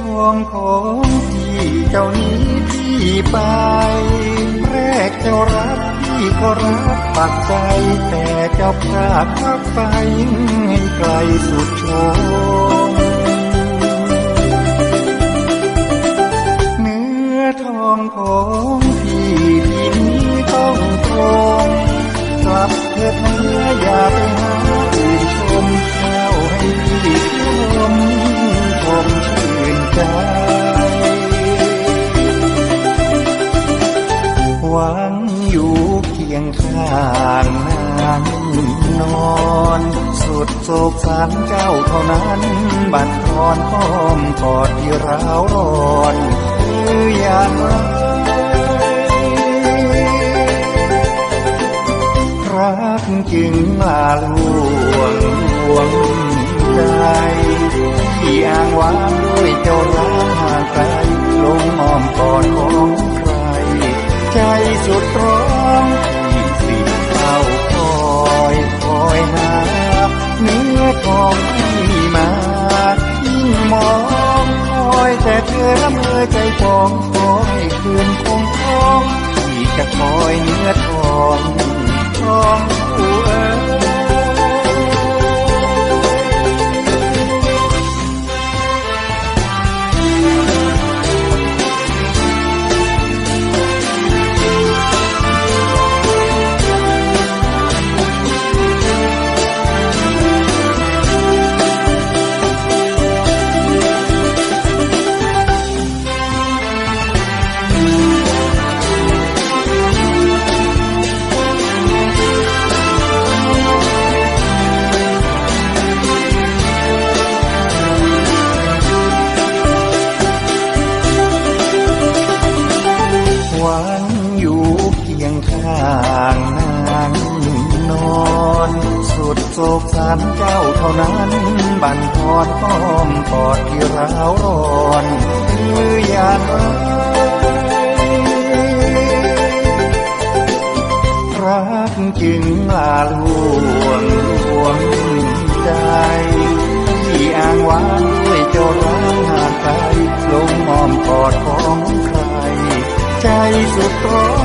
ทองของพี่เจ้านี้พี่ไป แรกเจ้ารักพี่ก็รักปักใจ แต่เจ้าพลาดรักไปให้ไกลสุดโชมเนื้อทองของพี่พี่นี้ต้องตรงกลับเถิดเนื้ออย่า คียงข้างนางนอน สุดโศกสารเจ้าเท่านั้น บัดทอนอ้อมกอดที่ร้าวร้อนคืออย่างไรรักจึงมาลวงลวงใจที่อ้างว้างด้วย อ ข้างนางนอนสุดโศกสารเจ้าเท่านั้น บันทอนอ้อมกอดที่ร้าวร้อนคืออยางไรรักจึงลาลวงลวงใจที่อ้างว้างด้วยเจ้าร้างหาไกลลงอ้อมกอดของใคร ใจสุดร้อง